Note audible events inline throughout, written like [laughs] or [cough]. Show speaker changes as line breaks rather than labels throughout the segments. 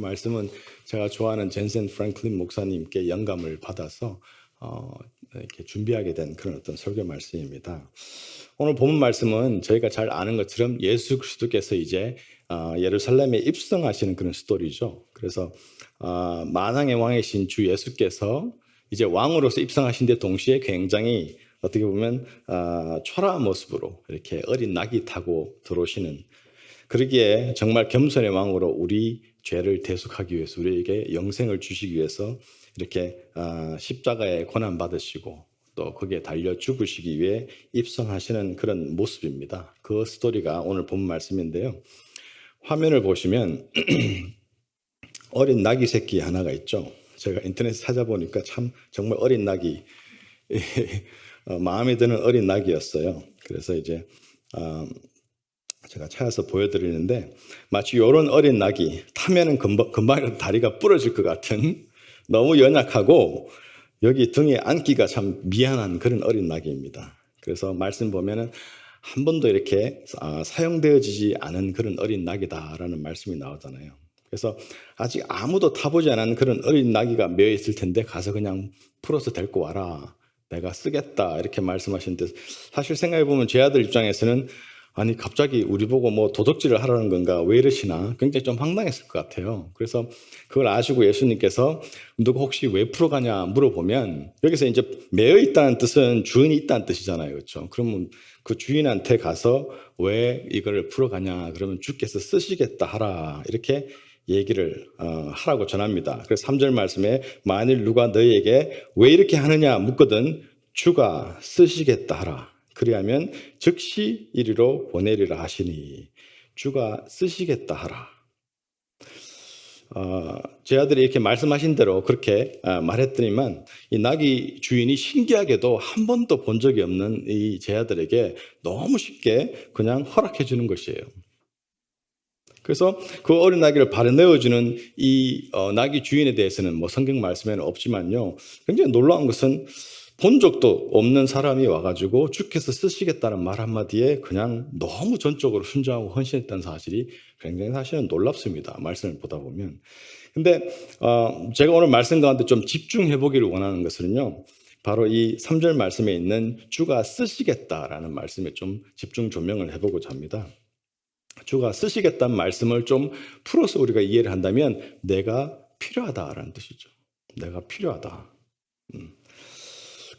오늘 말씀은 제가 좋아하는 젠센 프랭클린 목사님께 영감을 받아서 어, 이렇게 준비하게 된 그런 어떤 설교 말씀입니다. 오늘 본 말씀은 저희가 잘 아는 것처럼 예수 그리스도께서 이제 어, 예루살렘에 입성하시는 그런 스토리죠. 그래서 어, 만왕의 왕이신 주 예수께서 이제 왕으로서 입성하신 데 동시에 굉장히 어떻게 보면 어, 초라한 모습으로 이렇게 어린 낙이 타고 들어오시는 그러기에 정말 겸손의 왕으로 우리 죄를 대속하기 위해서 우리에게 영생을 주시기 위해서 이렇게 아, 십자가에 고난 받으시고 또 거기에 달려 죽으시기 위해 입성하시는 그런 모습입니다. 그 스토리가 오늘 본 말씀인데요. 화면을 보시면 [clears throat] 어린 낙이 새끼 하나가 있죠. 제가 인터넷 찾아보니까 참 정말 어린 낙이 [laughs] 어, 마음에 드는 어린 낙이었어요. 그래서 이제 어, 제가 찾아서 보여드리는데 마치 이런 어린 낙이 타면은 금방, 금방이라도 다리가 부러질 것 같은 너무 연약하고 여기 등에 앉기가 참 미안한 그런 어린 낙입니다. 그래서 말씀 보면은 한 번도 이렇게 아, 사용되어지지 않은 그런 어린 낙이다라는 말씀이 나오잖아요. 그래서 아직 아무도 타보지 않은 그런 어린 낙이가 매여 있을 텐데 가서 그냥 풀어서 데리고 와라. 내가 쓰겠다. 이렇게 말씀하시는데 사실 생각해 보면 제 아들 입장에서는 아니 갑자기 우리 보고 뭐 도덕질을 하라는 건가 왜 이러시나 굉장히 좀 황당했을 것 같아요. 그래서 그걸 아시고 예수님께서 누가 혹시 왜 풀어가냐 물어보면 여기서 이제 매여 있다는 뜻은 주인이 있다는 뜻이잖아요, 그렇죠? 그러면 그 주인한테 가서 왜 이거를 풀어가냐 그러면 주께서 쓰시겠다 하라 이렇게 얘기를 어, 하라고 전합니다. 그래서 3절 말씀에 만일 누가 너희에게 왜 이렇게 하느냐 묻거든 주가 쓰시겠다 하라. 그리하면 즉시 이리로 보내리라 하시니 주가 쓰시겠다 하라. 어, 제 아들이 이렇게 말씀하신 대로 그렇게 어, 말했더니만 이 나귀 주인이 신기하게도 한 번도 본 적이 없는 이 제 아들에게 너무 쉽게 그냥 허락해 주는 것이에요. 그래서 그 어린 나귀를 발에 넣어주는 이 어, 나귀 주인에 대해서는 뭐 성경 말씀에는 없지만요. 굉장히 놀라운 것은 본 적도 없는 사람이 와가지고 주께서 쓰시겠다는 말 한마디에 그냥 너무 전적으로 순종하고 헌신했다는 사실이 굉장히 사실은 놀랍습니다. 말씀을 보다 보면. 근데 어, 제가 오늘 말씀 가운데 좀 집중해 보기를 원하는 것은요. 바로 이 3절 말씀에 있는 주가 쓰시겠다라는 말씀에 좀 집중 조명을 해보고자 합니다. 주가 쓰시겠다는 말씀을 좀 풀어서 우리가 이해를 한다면 내가 필요하다라는 뜻이죠. 내가 필요하다.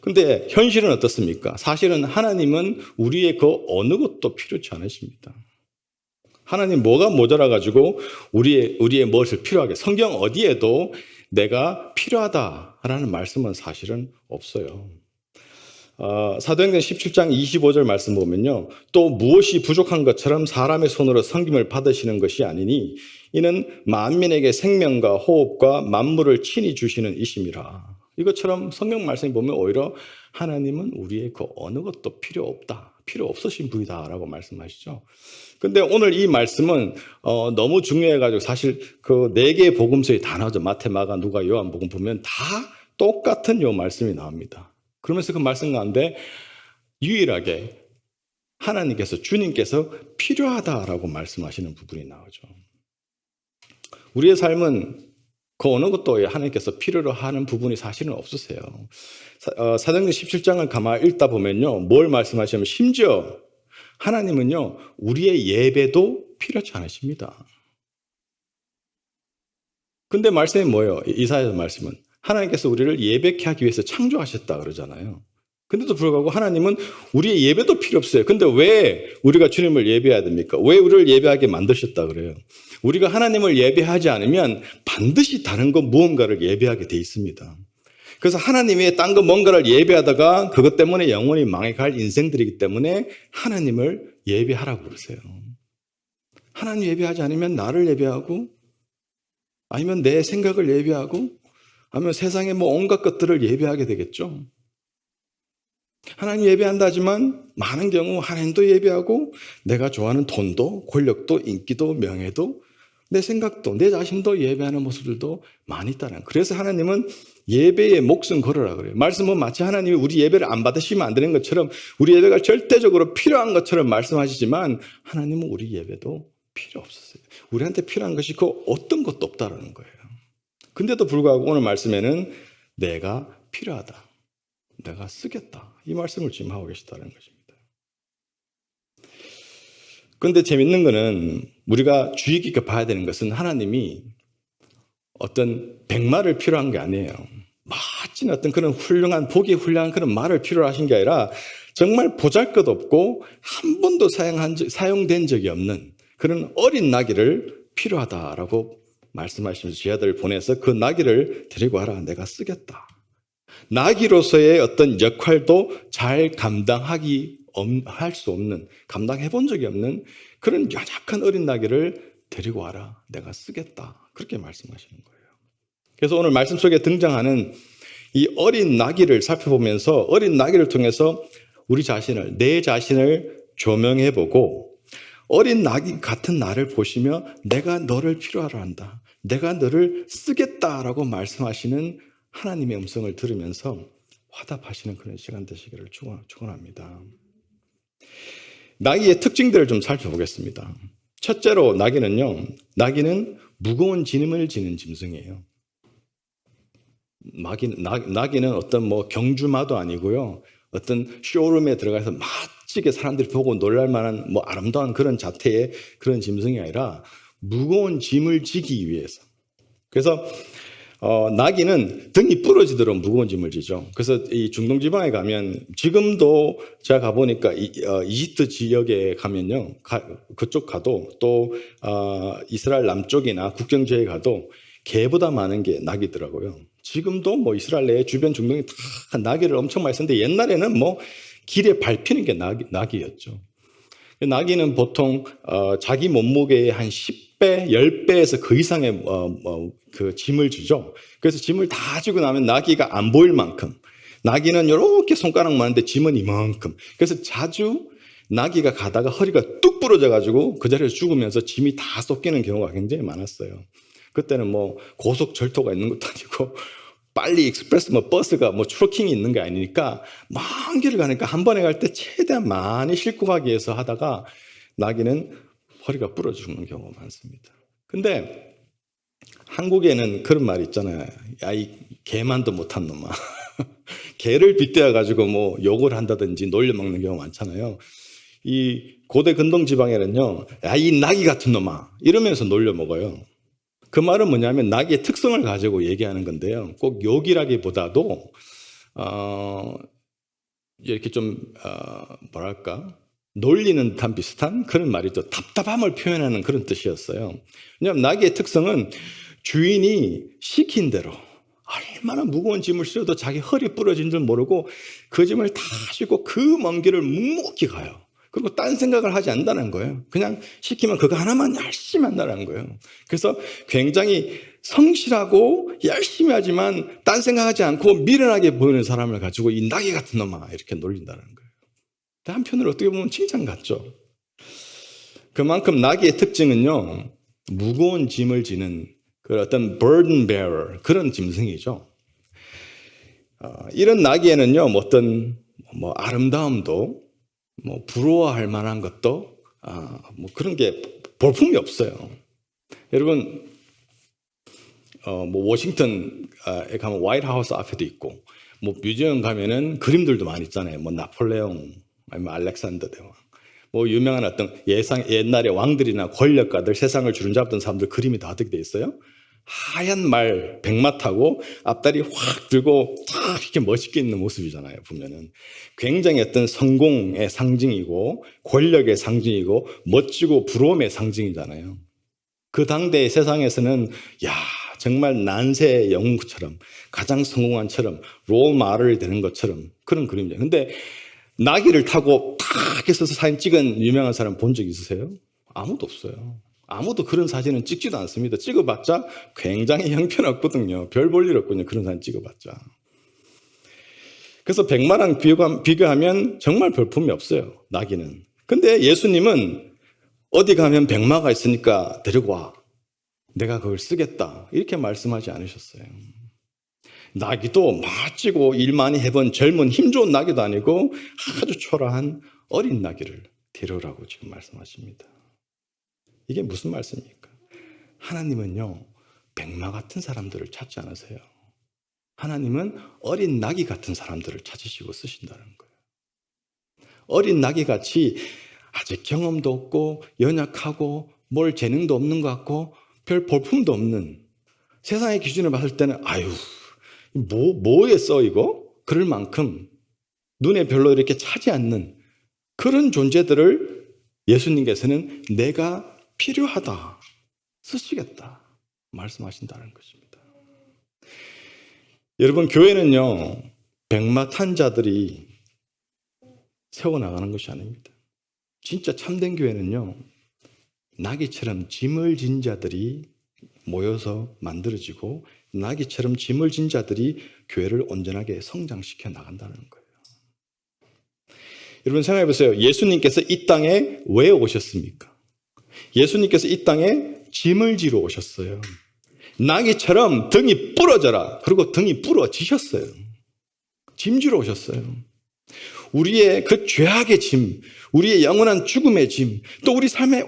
음. 근데 현실은 어떻습니까? 사실은 하나님은 우리의 그 어느 것도 필요치 않으십니다. 하나님 뭐가 모자라 가지고 우리의 우리의 무엇을 필요하게 성경 어디에도 내가 필요하다라는 말씀은 사실은 없어요. 어, 사도행전 17장 25절 말씀 보면요. 또 무엇이 부족한 것처럼 사람의 손으로 섬김을 받으시는 것이 아니니 이는 만민에게 생명과 호흡과 만물을 친히 주시는 이심이라. 이것처럼 성경 말씀에 보면 오히려 하나님은 우리의 그 어느 것도 필요 없다. 필요 없으신 분이다라고 말씀하시죠. 근데 오늘 이 말씀은 어, 너무 중요해가지고 사실 그 네 개의 복음서에 다 나오죠. 마태, 마가, 누가, 요한 복음 보면 다 똑같은 요 말씀이 나옵니다. 그러면서 그 말씀 가운데 유일하게 하나님께서 주님께서 필요하다라고 말씀하시는 부분이 나오죠. 우리의 삶은 그 어느 것도 하나님께서 필요로 하는 부분이 사실은 없으세요. 어, 사도행전 17장을 가만 읽다 보면요. 뭘 말씀하시냐면 심지어 하나님은요. 우리의 예배도 필요치 않으십니다. 근데 말씀이 뭐예요? 이사야서 말씀은 하나님께서 우리를 예배케 하기 위해서 창조하셨다 그러잖아요. 근데도 불구하고 하나님은 우리의 예배도 필요 없어요. 근데 왜 우리가 주님을 예배해야 됩니까? 왜 우리를 예배하게 만드셨다 그래요? 우리가 하나님을 예배하지 않으면 반드시 다른 것 무언가를 예배하게 돼 있습니다. 그래서 하나님의 딴 거 뭔가를 예배하다가 그것 때문에 영원히 망해갈 인생들이기 때문에 하나님을 예배하라고 그러세요. 하나님 예배하지 않으면 나를 예배하고 아니면 내 생각을 예배하고 아니면 세상의 뭐 온갖 것들을 예배하게 되겠죠. 하나님 예배한다 하지만 많은 경우 하나님도 예배하고 내가 좋아하는 돈도 권력도 인기도 명예도 내 생각도 내 자신도 예배하는 모습들도 많이 있다는 그래서 하나님은 예배에 목숨 걸으라 그래요. 말씀은 마치 하나님이 우리 예배를 안 받으시면 안 되는 것처럼 우리 예배가 절대적으로 필요한 것처럼 말씀하시지만 하나님은 우리 예배도 필요 없었어요. 우리한테 필요한 것이 그 어떤 것도 없다라는 거예요. 근데도 불구하고 오늘 말씀에는 내가 필요하다. 내가 쓰겠다. 이 말씀을 지금 하고 계시다는 것입니다. 근데 재밌는 거는 우리가 주의 깊게 봐야 되는 것은 하나님이 어떤 백마를 필요한 게 아니에요. 멋진 어떤 그런 훌륭한, 보기 훌륭한 그런 말을 필요로 하신 게 아니라 정말 보잘 것 없고 한 번도 사용한, 적- 사용된 적이 없는 그런 어린 나귀를 필요하다라고 말씀하시면서 제 아들을 보내서 그 나귀를 데리고 와라. 내가 쓰겠다. 나귀로서의 어떤 역할도 잘 감당하기 할 수 없는 감당해 본 적이 없는 그런 연약한 어린 나귀를 데리고 와라. 내가 쓰겠다. 그렇게 말씀하시는 거예요. 그래서 오늘 말씀 속에 등장하는 이 어린 나귀를 살펴보면서 어린 나귀를 통해서 우리 자신을 내 자신을 조명해 보고 어린 나귀 같은 나를 보시며 내가 너를 필요하라 한다. 내가 너를 쓰겠다라고 말씀하시는 하나님의 음성을 들으면서 화답하시는 그런 시간 되시기를 축원- 축원합니다. 나귀의 특징들을 좀 살펴보겠습니다. 첫째로 나귀는요. 나귀는 무거운 짐을 지는 짐승이에요. 나귀, 나, 나귀는 어떤 뭐 경주마도 아니고요. 어떤 쇼룸에 들어가서 멋지게 사람들이 보고 놀랄 만한 뭐 아름다운 그런 자태의 그런 짐승이 아니라 무거운 짐을 지기 위해서. 그래서 어, 나귀는 등이 부러지도록 무거운 짐을 지죠. 그래서 이 중동 지방에 가면 지금도 제가 가보니까 이, 어, 이집트 지역에 가면요. 가- 그쪽 가도 또 어, 이스라엘 남쪽이나 국경지에 가도 개보다 많은 게 낙이더라고요. 지금도 뭐 이스라엘 내 주변 중동이 다 나귀를 엄청 많이 쓰는데 옛날에는 뭐 길에 밟히는 게 나귀, 나귀였죠. 나귀는 보통 어, 자기 몸무게의 한 10배, 10배에서 그 이상의 어, 어, 그 짐을 주죠. 그래서 짐을 다 주고 나면 나귀가 안 보일 만큼 나귀는 이렇게 손가락 많은데 짐은 이만큼. 그래서 자주 나귀가 가다가 허리가 뚝 부러져 가지고 그 자리에서 죽으면서 짐이 다 쏟기는 경우가 굉장히 많았어요. 그때는 뭐 고속 절도가 있는 것도 아니고 [laughs] 빨리 익스프레스 뭐 버스가 뭐 트로킹이 있는 게 아니니까 먼 길을 가니까 한 번에 갈 때 최대한 많이 싣고 가기 위해서 하다가 나귀는 허리가 부러져 죽는 경우가 많습니다. 근데 한국에는 그런 말이 있잖아요. 야, 이 개만도 못한 놈아. [laughs] 개를 빗대어 가지고 뭐 욕을 한다든지 놀려먹는 경우가 많잖아요. 이 고대 근동 지방에는요, 야, 이 나귀 같은 놈아. 이러면서 놀려먹어요. 그 말은 뭐냐면 나귀의 특성을 가지고 얘기하는 건데요. 꼭 욕이라기보다도 어, 이렇게 좀 어, 뭐랄까 놀리는 듯한 비슷한 그런 말이죠. 답답함을 표현하는 그런 뜻이었어요. 왜냐하면 나귀의 특성은 주인이 시킨 대로 얼마나 무거운 짐을 실어도 자기 허리 부러진 줄 모르고 그 짐을 다 싣고 그 먼 길을 묵묵히 가요. 그리고 딴 생각을 하지 않는다는 거예요. 그냥 시키면 그거 하나만 열심히 한다는 거예요. 그래서 굉장히 성실하고 열심히 하지만 딴 생각하지 않고 미련하게 보이는 사람을 가지고 이 나귀 같은 놈아 이렇게 놀린다는 거예요. 한편으로 어떻게 보면 칭찬 같죠. 그만큼 나귀의 특징은요, 무거운 짐을 지는 그 어떤 burden bearer 그런 짐승이죠. 어, 이런 나귀에는요, 뭐 어떤 뭐 아름다움도 뭐 부러워할 만한 것도 아, 뭐 그런 게 볼품이 없어요. 여러분 어, 뭐 워싱턴에 가면 화이트 하우스 앞에도 있고 뭐 뮤지엄 가면은 그림들도 많이 있잖아요. 뭐 나폴레옹 아니면 알렉산더 대왕 뭐 유명한 어떤 예상 옛날의 왕들이나 권력가들 세상을 주름잡던 사람들 그림이 다 어떻게 돼 있어요? 하얀 말 백마 타고 앞다리 확 들고 탁 이렇게 멋있게 있는 모습이잖아요. 보면은 굉장히 어떤 성공의 상징이고 권력의 상징이고 멋지고 부러움의 상징이잖아요. 그 당대의 세상에서는 야 정말 난세의 영웅처럼 가장 성공한처럼 롤 마를 되는 것처럼 그런 그림이죠. 근데 나귀를 타고 탁 해서 사진 찍은 유명한 사람 본 적 있으세요? 아무도 없어요. 아무도 그런 사진은 찍지도 않습니다. 찍어봤자 굉장히 형편없거든요. 별 볼 일 없거든요. 그런 사진 찍어봤자. 그래서 백마랑 비교하면 정말 별품이 없어요. 나귀는. 근데 예수님은 어디 가면 백마가 있으니까 데리고 와. 내가 그걸 쓰겠다. 이렇게 말씀하지 않으셨어요. 나귀도 멋지고 일 많이 해본 젊은 힘 좋은 나귀도 아니고 아주 초라한 어린 나귀를 데려오라고 지금 말씀하십니다. 이게 무슨 말씀입니까? 하나님은요, 백마 같은 사람들을 찾지 않으세요. 하나님은 어린 나귀 같은 사람들을 찾으시고 쓰신다는 거예요. 어린 나귀 같이 아직 경험도 없고 연약하고 뭘 재능도 없는 것 같고 별 볼품도 없는 세상의 기준을 봤을 때는 아유 뭐 뭐에 써 이거 그럴 만큼 눈에 별로 이렇게 차지 않는 그런 존재들을 예수님께서는 내가 필요하다 쓰시겠다 말씀하신다는 것입니다. 여러분 교회는요 백마 탄 자들이 세워 나가는 것이 아닙니다. 진짜 참된 교회는요 나귀처럼 짐을 진 자들이 모여서 만들어지고 나귀처럼 짐을 진 자들이 교회를 온전하게 성장시켜 나간다는 거예요. 여러분 생각해 보세요. 예수님께서 이 땅에 왜 오셨습니까? 예수님께서 이 땅에 짐을 지러 오셨어요. 나귀처럼 등이 부러져라. 그리고 등이 부러지셨어요. 짐지러 오셨어요. 우리의 그 죄악의 짐, 우리의 영원한 죽음의 짐, 또 우리 삶의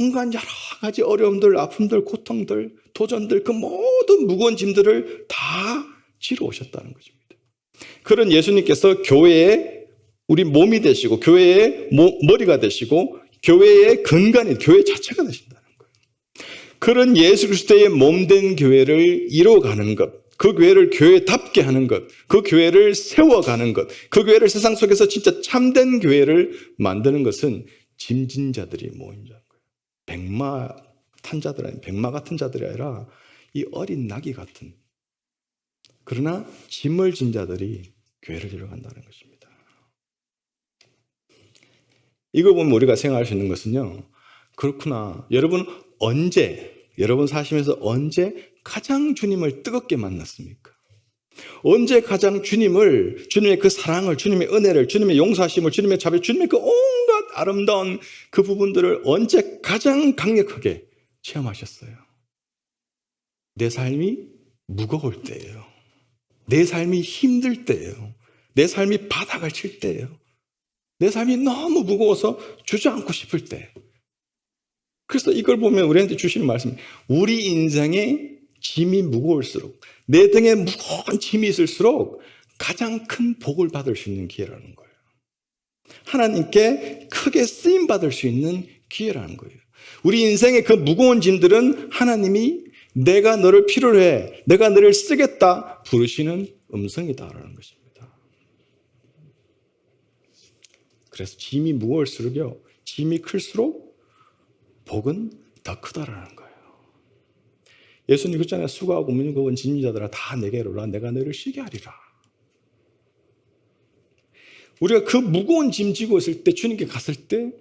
온갖 여러 가지 어려움들, 아픔들, 고통들, 도전들, 그 모든 무거운 짐들을 다 지러 오셨다는 것입니다. 그런 예수님께서 교회의 우리 몸이 되시고, 교회의 모, 머리가 되시고, 교회의 근간이, 교회 자체가 되신다는 거예요. 그런 예수 그리스도의 몸 된 교회를 이뤄가는 것, 그 교회를 교회답게 하는 것, 그 교회를 세워가는 것, 그 교회를 세상 속에서 진짜 참된 교회를 만드는 것은 짐진 자들이 모인 자인 거예요. 백마 탄 자들 아니 백마 같은 자들이 아니라 이 어린 나귀 같은 그러나 짐을 진 자들이 교회를 이뤄간다는 것입니다. 이거 보면 우리가 생각할 수 있는 것은요. 그렇구나. 여러분 언제 여러분 사시면서 언제 가장 주님을 뜨겁게 만났습니까? 언제 가장 주님을, 주님의 그 사랑을, 주님의 은혜를, 주님의 용서하심을, 주님의 자비, 주님의 그 온갖 아름다운 그 부분들을 언제 가장 강력하게 체험하셨어요? 내 삶이 무거울 때예요. 내 삶이 힘들 때예요. 내 삶이 바닥을 칠 때예요. 내 삶이 너무 무거워서 주저앉고 싶을 때. 그래서 이걸 보면 우리한테 주시는 말씀, 우리 인생의 짐이 무거울수록, 내 등에 무거운 짐이 있을수록 가장 큰 복을 받을 수 있는 기회라는 거예요. 하나님께 크게 쓰임 받을 수 있는 기회라는 거예요. 우리 인생의 그 무거운 짐들은 하나님이 내가 너를 필요로 해, 내가 너를 쓰겠다 부르시는 음성이다라는 것입니다. 그래서 짐이 무거울수록요, 짐이 클수록 복은 더 크다라는 거예요. 예수님 그랬잖아요. 수고하고 무거운 짐자들아 다 내게로 오라. 내가 너를 쉬게 하리라. 우리가 그 무거운 짐 지고 있을 때 주님께 갔을 때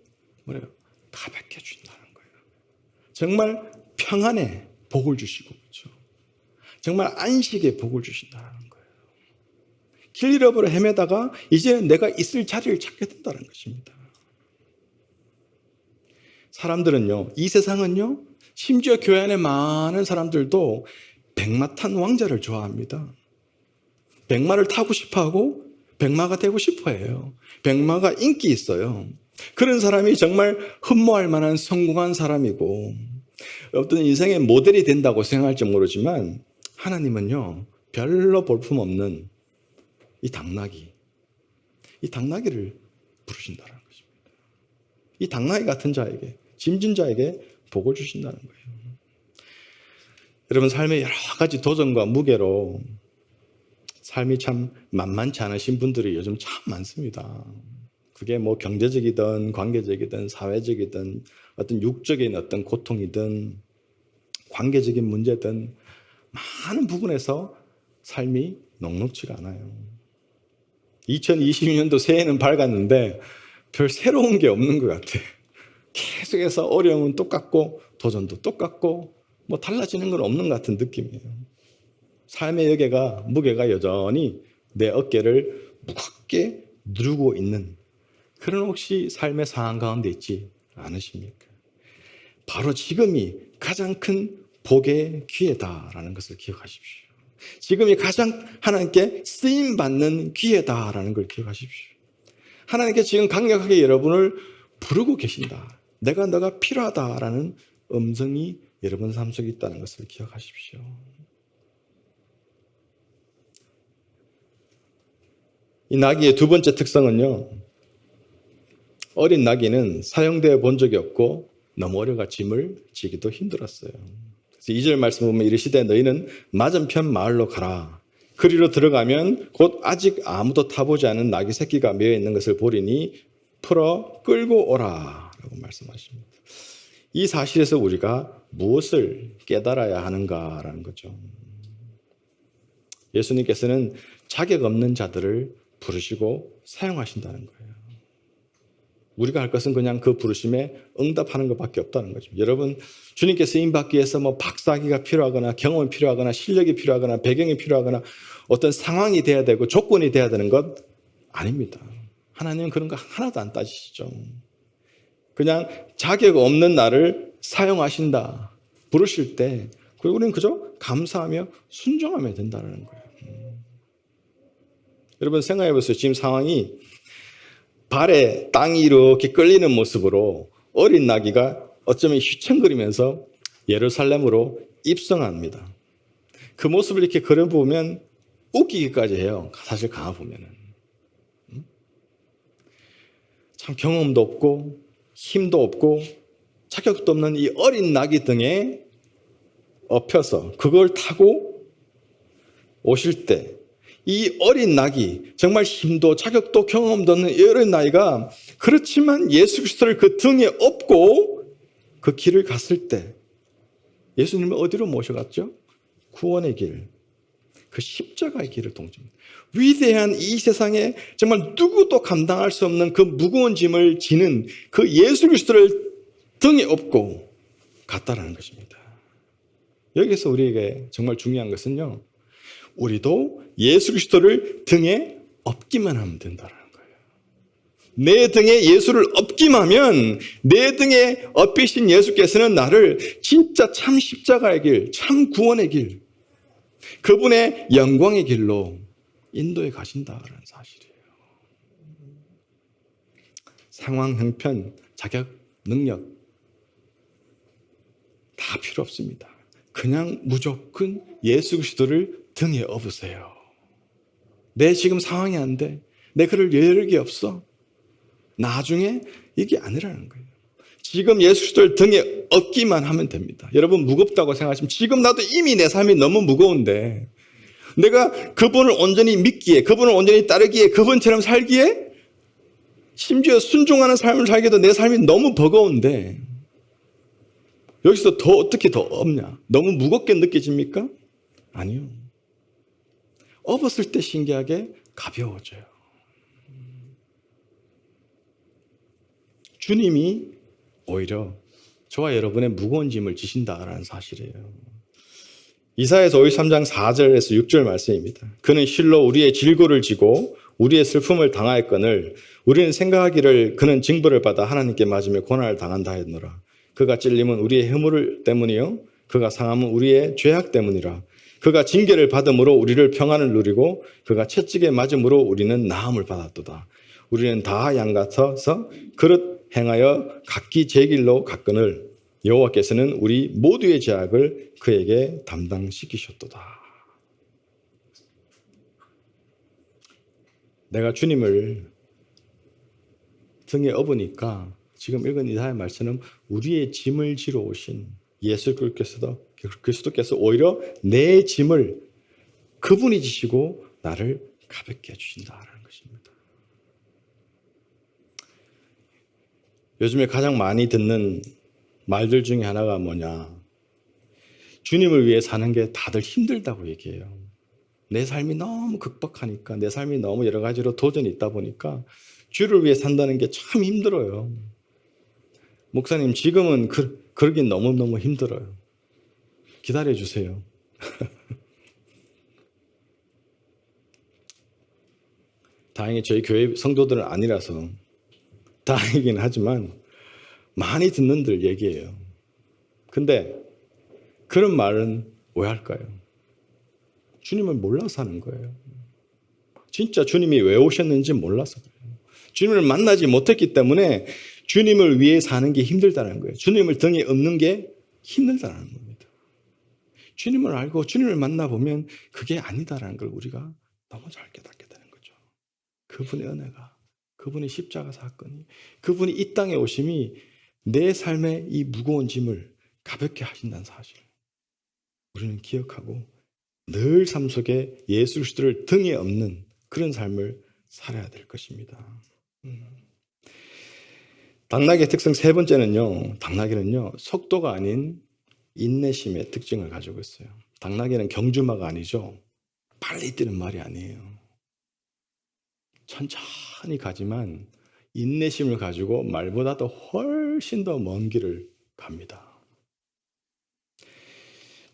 뭐래요? 가볍게 거예요. 정말 평안에 복을 주시고 그렇죠. 정말 안식에 복을 주신다는 거예요. 길 잃어버려 헤매다가 이제 내가 있을 자리를 찾게 된다는 것입니다. 사람들은요, 이 세상은요, 심지어 교회 안에 많은 사람들도 백마 탄 왕자를 좋아합니다. 백마를 타고 싶어 하고 백마가 되고 싶어 해요. 백마가 인기 있어요. 그런 사람이 정말 흠모할 만한 성공한 사람이고 어떤 인생의 모델이 된다고 생각할지 모르지만 하나님은요, 별로 볼품 없는 이 당나귀, 이 당나귀를 부르신다는 것입니다. 이 당나귀 같은 자에게, 짐진 자에게 복을 주신다는 거예요. 여러분 삶의 여러 가지 도전과 무게로 삶이 참 만만치 않으신 분들이 요즘 참 많습니다. 그게 뭐 경제적이든 관계적이든 사회적이든 어떤 육적인 어떤 고통이든 관계적인 문제든 많은 부분에서 삶이 녹록지가 않아요. 2022년도 새해는 밝았는데 별 새로운 게 없는 것 같아. 계속해서 어려움은 똑같고 도전도 똑같고 뭐 달라지는 건 없는 것 같은 느낌이에요. 삶의 여개가 무게가 여전히 내 어깨를 무겁게 누르고 있는 그런 혹시 삶의 상황 가운데 있지 않으십니까? 바로 지금이 가장 큰 복의 기회다라는 것을 기억하십시오. 지금이 가장 하나님께 쓰임 받는 기회다라는 걸 기억하십시오. 하나님께 지금 강력하게 여러분을 부르고 계신다. 내가 너가 필요하다라는 음성이 여러분 삶 속에 있다는 것을 기억하십시오. 이 나귀의 두 번째 특성은요. 어린 나귀는 사용되어 본 적이 없고 너무 어려가 짐을 지기도 힘들었어요. 그래서 2절 말씀 보면 이르시되 너희는 맞은편 마을로 가라. 그리로 들어가면 곧 아직 아무도 타보지 않은 나귀 새끼가 매여 있는 것을 보리니 풀어 끌고 오라. 라고 말씀하십니다. 이 사실에서 우리가 무엇을 깨달아야 하는가라는 거죠. 예수님께서는 자격 없는 자들을 부르시고 사용하신다는 거예요. 우리가 할 것은 그냥 그 부르심에 응답하는 것밖에 없다는 거죠. 여러분, 주님께 쓰임 받기 위해서 뭐 박사기가 필요하거나 경험이 필요하거나 실력이 필요하거나 배경이 필요하거나 어떤 상황이 돼야 되고 조건이 돼야 되는 것 아닙니다. 하나님은 그런 거 하나도 안 따지시죠. 그냥 자격 없는 나를 사용하신다. 부르실 때, 그리고 우리는 그저 감사하며 순종하면 된다는 거예요. 음. 여러분 생각해 보세요. 지금 상황이 발에 땅이 이렇게 끌리는 모습으로 어린 나귀가 어쩌면 휘청거리면서 예루살렘으로 입성합니다. 그 모습을 이렇게 그려보면 웃기기까지 해요. 사실 가보면은. 음? 참 경험도 없고 힘도 없고 자격도 없는 이 어린 나귀 등에 엎혀서 그걸 타고 오실 때 이 어린 낙이 정말 힘도 자격도 경험도 없는 이 어린 나이가 그렇지만 예수 그리스도를 그 등에 업고 그 길을 갔을 때 예수님을 어디로 모셔갔죠? 구원의 길, 그 십자가의 길을 동집니다. 위대한 이 세상에 정말 누구도 감당할 수 없는 그 무거운 짐을 지는 그 예수 그리스도를 등에 업고 갔다라는 것입니다. 여기서 우리에게 정말 중요한 것은요. 우리도 예수 그리스도를 등에 업기만 하면 된다는 거예요. 내 등에 예수를 업기만 하면 내 등에 업히신 예수께서는 나를 진짜 참 십자가의 길, 참 구원의 길, 그분의 영광의 길로 인도에 가신다는 사실이에요. 상황, 형편, 자격, 능력 다 필요 없습니다. 그냥 무조건 예수 그리스도를 등에 업으세요. 내 지금 상황이 안 돼. 내 그럴 여력이 없어. 나중에 이게 아니라는 거예요. 지금 예수 그리스도를 등에 업기만 하면 됩니다. 여러분 무겁다고 생각하시면 지금 나도 이미 내 삶이 너무 무거운데 내가 그분을 온전히 믿기에 그분을 온전히 따르기에 그분처럼 살기에 심지어 순종하는 삶을 살기도 내 삶이 너무 버거운데 여기서 더 어떻게 더 없냐? 너무 무겁게 느껴집니까? 아니요. 업었을 때 신기하게 가벼워져요. 주님이 오히려 저와 여러분의 무거운 짐을 지신다라는 사실이에요. 이사에서 53장 4절에서 6절 말씀입니다. 그는 실로 우리의 질고를 지고 우리의 슬픔을 당하였거늘 우리는 생각하기를 그는 징벌을 받아 하나님께 맞으며 고난을 당한다 했노라. 그가 찔림은 우리의 허물 때문이요 그가 상함은 우리의 죄악 때문이라. 그가 징계를 받음으로 우리를 평안을 누리고 그가 채찍에 맞음으로 우리는 나음을 받았도다. 우리는 다 양 같아서 그릇 행하여 각기 제 길로 갔거늘 여호와께서는 우리 모두의 죄악을 그에게 담당시키셨도다. 내가 주님을 등에 업으니까 지금 읽은 이사의 말씀은 우리의 짐을 지러 오신 예수 그리스도께서도 그리스도께서 오히려 내 짐을 그분이 지시고 나를 가볍게 해주신다라는 것입니다. 요즘에 가장 많이 듣는 말들 중에 하나가 뭐냐? 주님을 위해 사는 게 다들 힘들다고 얘기해요. 내 삶이 너무 극박하니까, 내 삶이 너무 여러 가지로 도전이 있다 보니까 주를 위해 산다는 게 참 힘들어요. 목사님, 지금은 그, 그러긴 너무너무 힘들어요. 기다려 주세요. [laughs] 다행히 저희 교회 성도들은 아니라서 다행이긴 하지만 많이 듣는들 얘기예요. 근데 그런 말은 왜 할까요? 주님을 몰라서 하는 거예요. 진짜 주님이 왜 오셨는지 몰라서 그래요. 주님을 만나지 못했기 때문에 주님을 위해 사는 게 힘들다는 거예요. 주님을 등에 업는 게 힘들다는 겁니다. 주님을 알고 주님을 만나보면 그게 아니다라는 걸 우리가 너무 잘 깨닫게 되는 거죠. 그분의 은혜가, 그분의 십자가 사건이, 그분이 이 땅에 오심이 내 삶의 이 무거운 짐을 가볍게 하신다는 사실. 우리는 기억하고 늘 삶 속에 예수 그리스도를 등에 업는 그런 삶을 살아야 될 것입니다. 음. 당나귀의 특성 세 번째는요. 당나귀는요. 속도가 아닌 인내심의 특징을 가지고 있어요. 당나귀는 경주마가 아니죠. 빨리 뛰는 말이 아니에요. 천천히 가지만 인내심을 가지고 말보다도 훨씬 더 먼 길을 갑니다.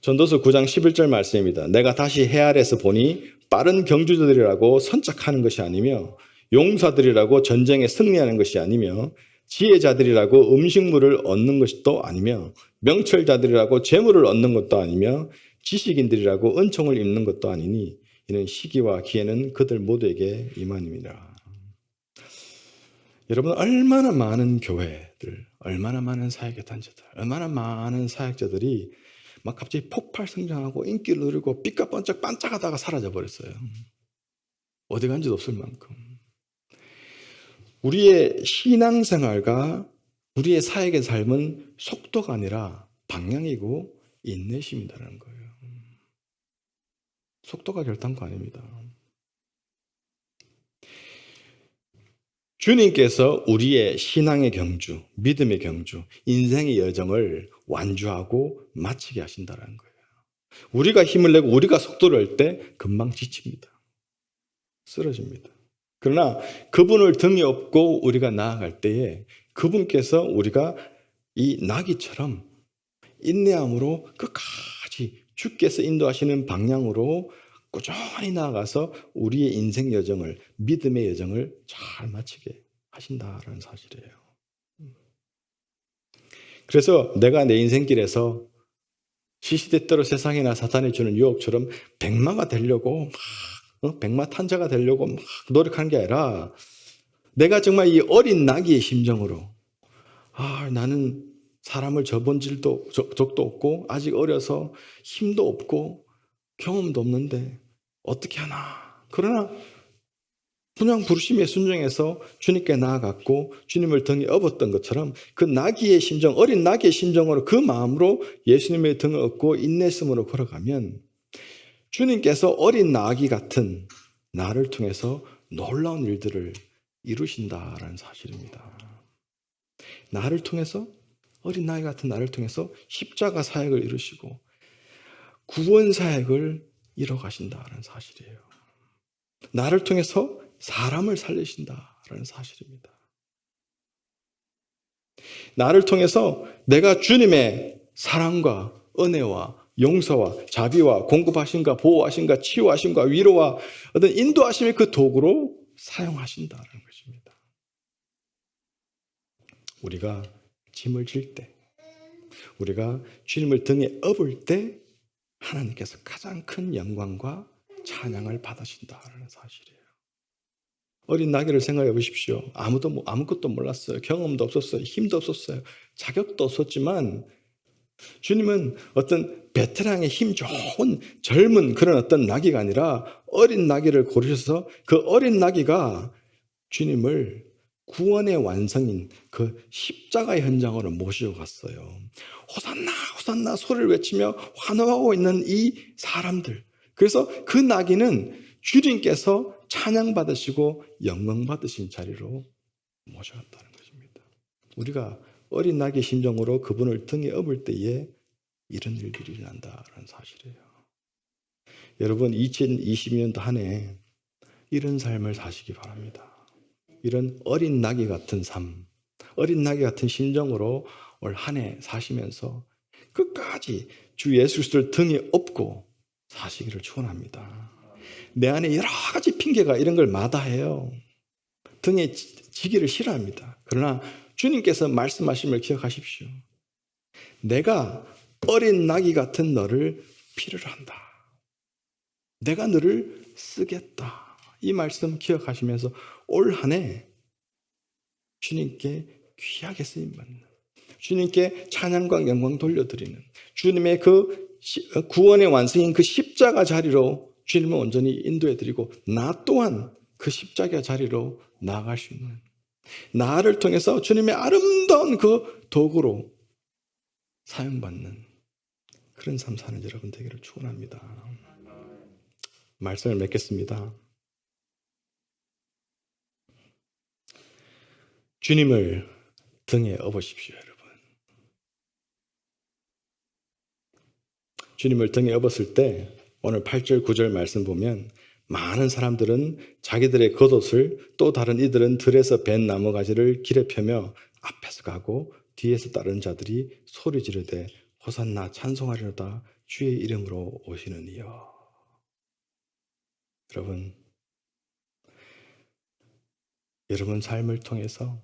전도서 9장 11절 말씀입니다. 내가 다시 해 아래서 보니 빠른 경주들이라고 선착하는 것이 아니며 용사들이라고 전쟁에 승리하는 것이 아니며 지혜자들이라고 음식물을 얻는 것도 아니며 명철자들이라고 재물을 얻는 것도 아니며 지식인들이라고 은총을 입는 것도 아니니 이는 시기와 기회는 그들 모두에게 이만입니다. 여러분 얼마나 많은 교회들, 얼마나 많은 사역의 단체들, 얼마나 많은 사역자들이 막 갑자기 폭발 성장하고 인기를 누리고 삐까번쩍 반짝하다가 사라져 버렸어요. 어디 간지도 없을 만큼. 우리의 신앙생활과 우리의 사역의 삶은 속도가 아니라 방향이고 인내심이라는 거예요. 속도가 결단코 아닙니다. 주님께서 우리의 신앙의 경주, 믿음의 경주, 인생의 여정을 완주하고 마치게 하신다는 거예요. 우리가 힘을 내고 우리가 속도를 낼 때 금방 지칩니다. 쓰러집니다. 그러나 그분을 등에 업고 우리가 나아갈 때에 그분께서 우리가 이 나귀처럼 인내함으로 끝까지 주께서 인도하시는 방향으로 꾸준히 나아가서 우리의 인생 여정을 믿음의 여정을 잘 마치게 하신다라는 사실이에요. 그래서 내가 내 인생길에서 시시때때로 세상이나 사탄이 주는 유혹처럼 백마가 되려고 막 어? 백마 탄자가 되려고 막 노력하는 게 아니라 내가 정말 이 어린 나귀의 심정으로 아 나는 사람을 접은 질도 적도 없고 아직 어려서 힘도 없고 경험도 없는데 어떻게 하나? 그러나 그냥 부르심에 순종해서 주님께 나아갔고 주님을 등에 업었던 것처럼 그 나귀의 심정 어린 나귀의 심정으로 그 마음으로 예수님의 등을 업고 인내심으로 걸어가면 주님께서 어린 나귀 같은 나를 통해서 놀라운 일들을 이루신다라는 사실입니다. 나를 통해서 어린 나귀 같은 나를 통해서 십자가 사역을 이루시고 구원 사역을 이뤄 가신다라는 사실이에요. 나를 통해서 사람을 살리신다라는 사실입니다. 나를 통해서 내가 주님의 사랑과 은혜와 용서와 자비와 공급하신가 보호하신가 치유하신가 위로와 어떤 인도하심의 그 도구로 사용하신다는 것입니다. 우리가 짐을 질 때, 우리가 주님을 등에 업을 때 하나님께서 가장 큰 영광과 찬양을 받으신다는 사실이에요. 어린 나귀를 생각해 보십시오. 아무도 아무것도 몰랐어요. 경험도 없었어요. 힘도 없었어요. 자격도 없었지만 주님은 어떤 베테랑의 힘 좋은 젊은 그런 어떤 나귀가 아니라 어린 나귀를 고르셔서 그 어린 나귀가 주님을 구원의 완성인 그 십자가의 현장으로 모시고 갔어요. 호산나, 호산나 소리를 외치며 환호하고 있는 이 사람들. 그래서 그 나귀는 주님께서 찬양받으시고 영광받으신 자리로 모셔갔다는 것입니다. 우리가 어린 나귀 심정으로 그분을 등에 업을 때에 이런 일들이 일어난다는 사실이에요. 여러분 2020년도 한 해 이런 삶을 사시기 바랍니다. 이런 어린 나귀 같은 삶, 어린 나귀 같은 심정으로 올 한 해 사시면서 끝까지 주 예수 그리스도를 등에 업고 사시기를 축원합니다. 내 안에 여러 가지 핑계가 이런 걸 마다해요. 등에 지기를 싫어합니다. 그러나 주님께서 말씀하심을 기억하십시오. 내가 어린 나귀 같은 너를 필요로 한다. 내가 너를 쓰겠다. 이 말씀 기억하시면서 올 한 해 주님께 귀하게 쓰임 받는 주님께 찬양과 영광 돌려드리는 주님의 그 시- 어, 구원의 완성인 그 십자가 자리로 주님을 온전히 인도해 드리고 나 또한 그 십자가 자리로 나아갈 수 있는 나를 통해서 주님의 아름다운 그 도구로 사용받는 그런 삶 사는 여러분 되기를 축원합니다. 말씀을 맺겠습니다. 주님을 등에 업으십시오, 여러분. 주님을 등에 업었을 때 오늘 8절 9절 말씀 보면 많은 사람들은 자기들의 겉옷을 또 다른 이들은 들에서 벤 나무 가지를 길에 펴며 앞에서 가고 뒤에서 따르는 자들이 소리 지르되 호산나 찬송하리로다 주의 이름으로 오시는 이여. 여러분 여러분 삶을 통해서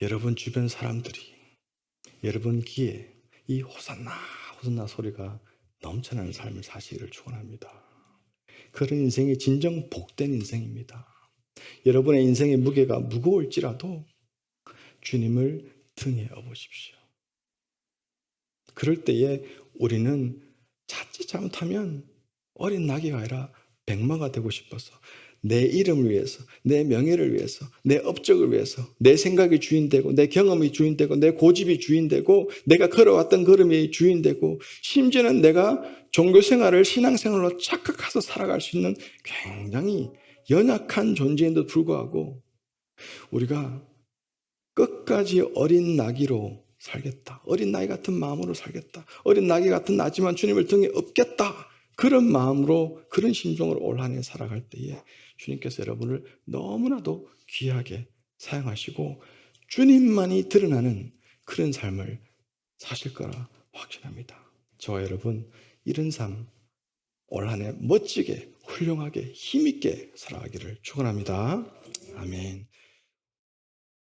여러분 주변 사람들이 여러분 귀에 이 호산나 호산나 소리가 넘쳐나는 삶을 사시기를 축원합니다. 그런 인생이 진정 복된 인생입니다. 여러분의 인생의 무게가 무거울지라도 주님을 등에 업으십시오. 그럴 때에 우리는 자칫 잘못하면 어린 나귀가 아니라 백마가 되고 싶어서 내 이름을 위해서, 내 명예를 위해서, 내 업적을 위해서, 내 생각이 주인되고, 내 경험이 주인되고, 내 고집이 주인되고, 내가 걸어왔던 걸음이 주인되고, 심지어는 내가 종교 생활을 신앙 생활로 착각해서 살아갈 수 있는 굉장히 연약한 존재인데도 불구하고, 우리가 끝까지 어린 나귀로 살겠다. 어린 나귀 같은 마음으로 살겠다. 어린 나귀 같은 나지만 주님을 등에 업겠다. 그런 마음으로 그런 심정으로 올 한 해 살아갈 때에 주님께서 여러분을 너무나도 귀하게 사용하시고 주님만이 드러나는 그런 삶을 사실 거라 확신합니다. 저와 여러분 이런 삶 올 한 해 멋지게 훌륭하게 힘있게 살아가기를 축원합니다. 아멘.